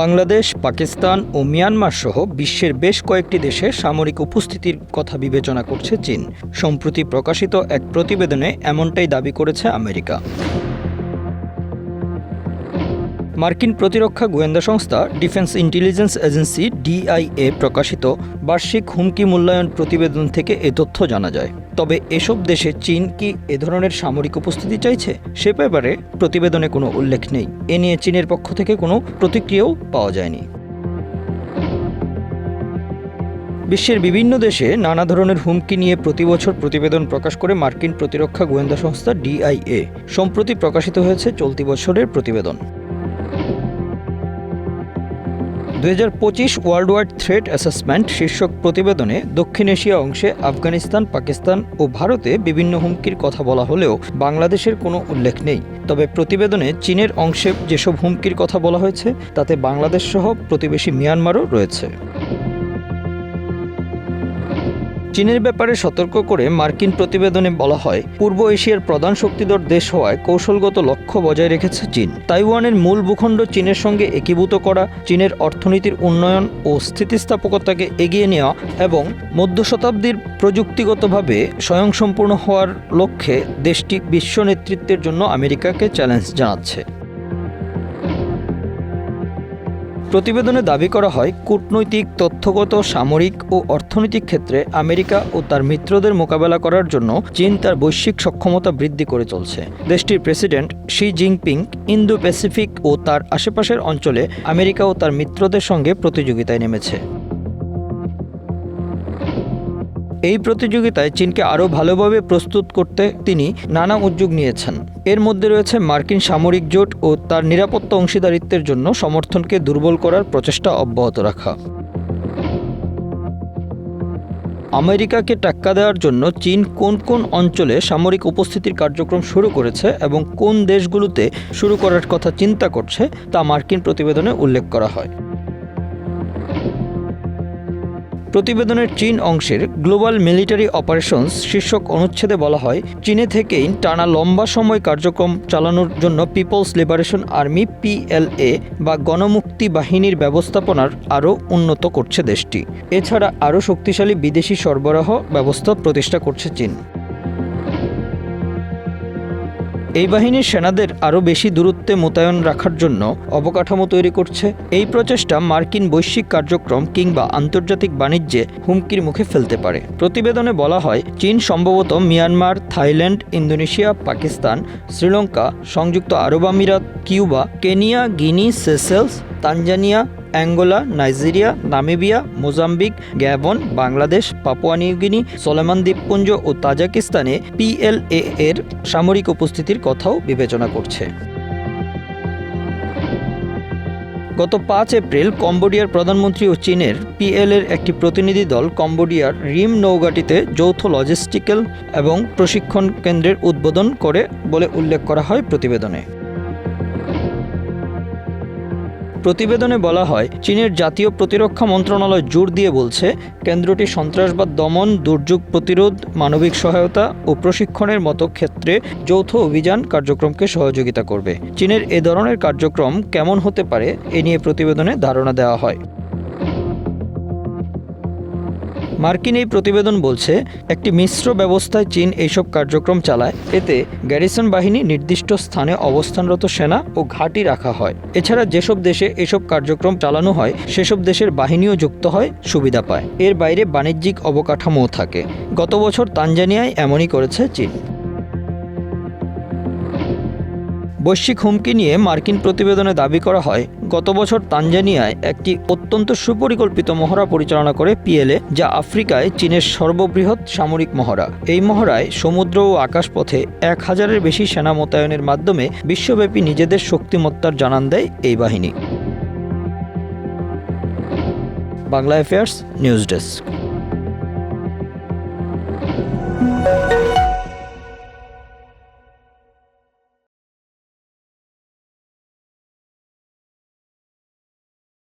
বাংলাদেশ, পাকিস্তান ও Myanmar সহ বিশ্বের বেশ কয়েকটি দেশে সামরিক উপস্থিতির কথা বিবেচনা করছে চীন। সম্প্রতি প্রকাশিত এক প্রতিবেদনে এমনটাই দাবি করেছে আমেরিকা। মার্কিন প্রতিরক্ষা গোয়েন্দা সংস্থা ডিফেন্স ইন্টেলিজেন্স এজেন্সি ডিআইএ প্রকাশিত বার্ষিক হুমকি মূল্যায়ন প্রতিবেদন থেকে এ তথ্য জানা যায়। তবে এসব দেশে চীন কি এ ধরনের সামরিক উপস্থিতি চাইছে? সে ব্যাপারে প্রতিবেদনে কোনো উল্লেখ নেই। এ নিয়ে চীনের পক্ষ থেকে কোনো প্রতিক্রিয়াও পাওয়া যায়নি। বিশ্বের বিভিন্ন দেশে নানা ধরনের হুমকি নিয়ে প্রতি বছর প্রতিবেদন প্রকাশ করে মার্কিন প্রতিরক্ষা গোয়েন্দা সংস্থা ডিআইএ। সম্প্রতি প্রকাশিত হয়েছে চলতি বছরের প্রতিবেদন। দুই হাজার পঁচিশ ওয়ার্ল্ড ওয়াইড থ্রেট অ্যাসেসমেন্ট শীর্ষক প্রতিবেদনে দক্ষিণ এশিয়া অংশে আফগানিস্তান, পাকিস্তান ও ভারতে বিভিন্ন হুমকির কথা বলা হলেও বাংলাদেশের কোনো উল্লেখ নেই। তবে প্রতিবেদনে চীনের অংশে যেসব হুমকির কথা বলা হয়েছে, তাতে বাংলাদেশ সহ প্রতিবেশী মিয়ানমারও রয়েছে। চীনের ব্যাপারে সতর্ক করে মার্কিন প্রতিবেদনে বলা হয়, পূর্ব এশিয়ার প্রধান শক্তিধর দেশ হওয়ায় কৌশলগত লক্ষ্য বজায় রেখেছে চীন। তাইওয়ানের মূল ভূখণ্ড চীনের সঙ্গে একীভূত করা, চীনের অর্থনীতির উন্নয়ন ও স্থিতিস্থাপকতাকে এগিয়ে নেওয়া এবং মধ্য শতাব্দীর প্রযুক্তিগতভাবে স্বয়ংসম্পূর্ণ হওয়ার লক্ষ্যে দেশটি বিশ্ব নেতৃত্বের জন্য আমেরিকাকে চ্যালেঞ্জ জানাচ্ছে। প্রতিবেদনে দাবি করা হয়, কূটনৈতিক, তথ্যগত, সামরিক ও অর্থনৈতিক ক্ষেত্রে আমেরিকা ও তার মিত্রদের মোকাবেলা করার জন্য চীন তার বৈশ্বিক সক্ষমতা বৃদ্ধি করে চলছে। দেশটির president Xi Jinping Indo Pacific ও তার আশেপাশের অঞ্চলে আমেরিকা ও তার মিত্রদের সঙ্গে প্রতিযোগিতায় নেমেছে। এই প্রতিযোগিতায় চীনকে আরও ভালোভাবে প্রস্তুত করতে তিনি নানা উদ্যোগ নিয়েছেন। এর মধ্যে রয়েছে মার্কিন সামরিক জোট ও তার নিরাপত্তা অংশীদারিত্বের জন্য সমর্থনকে দুর্বল করার প্রচেষ্টা অব্যাহত রাখা। আমেরিকাকে টাক্কা দেওয়ার জন্য চীন কোন কোন অঞ্চলে সামরিক উপস্থিতির কার্যক্রম শুরু করেছে এবং কোন দেশগুলোতে শুরু করার কথা চিন্তা করছে তা মার্কিন প্রতিবেদনে উল্লেখ করা হয়। প্রতিবেদনের চীন অংশের গ্লোবাল মিলিটারি অপারেশনস শীর্ষক অনুচ্ছেদে বলা হয়, চীনে থেকেই টানা লম্বা সময় কার্যক্রম চালানোর জন্য পিপলস লিবারেশন আর্মি পিএলএ বা গণমুক্তি বাহিনীর ব্যবস্থাপনার আরও উন্নত করছে দেশটি। এছাড়া আরও শক্তিশালী বিদেশি সরবরাহ ব্যবস্থা প্রতিষ্ঠা করছে চীন। এই বাহিনীর সেনাদের আরও বেশি দূরত্বে মোতায়েন রাখার জন্য অবকাঠামো তৈরি করছে। এই প্রচেষ্টা মার্কিন বৈশ্বিক কার্যক্রম কিংবা আন্তর্জাতিক বাণিজ্যে হুমকির মুখে ফেলতে পারে। প্রতিবেদনে বলা হয়, চীন সম্ভবত Myanmar, Thailand, Indonesia, Pakistan, Sri Lanka, সংযুক্ত আরব আমিরাত, Cuba, Kenya, Guinea, Seychelles, Tanzania Angola, Nigeria, Namibia, Mozambique, Gabon, Bangladesh, Papua New Guinea Solomon দ্বীপপুঞ্জ ও তাজাকিস্তানে পিএলএ এর সামরিক উপস্থিতির কথাও বিবেচনা করছে। গত পাঁচ এপ্রিল কম্বোডিয়ার প্রধানমন্ত্রী ও চীনের পিএলের একটি প্রতিনিধি দল কম্বোডিয়ার রিম নৌঘাটিতে যৌথ লজিস্টিক্যাল এবং প্রশিক্ষণ কেন্দ্রের উদ্বোধন করে বলে উল্লেখ করা হয় প্রতিবেদনে। প্রতিবেদনে বলা হয়, চীনের জাতীয় প্রতিরক্ষা মন্ত্রণালয় জোর দিয়ে বলছে, কেন্দ্রটি সন্ত্রাসবাদ দমন, দুর্যোগ প্রতিরোধ, মানবিক সহায়তা ও প্রশিক্ষণের মতো ক্ষেত্রে যৌথ অভিযান কার্যক্রমকে সহযোগিতা করবে। চীনের এ ধরনের কার্যক্রম কেমন হতে পারে, এ নিয়ে প্রতিবেদনে ধারণা দেওয়া হয়। মার্কিন এই প্রতিবেদন বলছে, একটি মিশ্র ব্যবস্থায় চীন এইসব কার্যক্রম চালায়। এতে গ্যারিসন বাহিনী নির্দিষ্ট স্থানে অবস্থানরত সেনা ও ঘাঁটি রাখা হয়। এছাড়া যেসব দেশে এসব কার্যক্রম চালানো হয়, সেসব দেশের বাহিনীও যুক্ত হয়, সুবিধা পায়। এর বাইরে বাণিজ্যিক অবকাঠামোও থাকে। গত বছর তানজানিয়ায় এমনই করেছে চীন। বৈশ্বিক হুমকি নিয়ে মার্কিন প্রতিবেদনে দাবি করা হয়, গত বছর তানজানিয়ায় একটি অত্যন্ত সুপরিকল্পিত মহড়া পরিচালনা করে পিএলএ, যা আফ্রিকায় চীনের সর্ববৃহৎ সামরিক মহড়া। এই মহড়ায় সমুদ্র ও আকাশপথে এক হাজারের বেশি সেনা মোতায়েনের মাধ্যমে বিশ্বব্যাপী নিজেদের শক্তিমত্তার জানান দেয় এই বাহিনী। Bangla affairs news desk.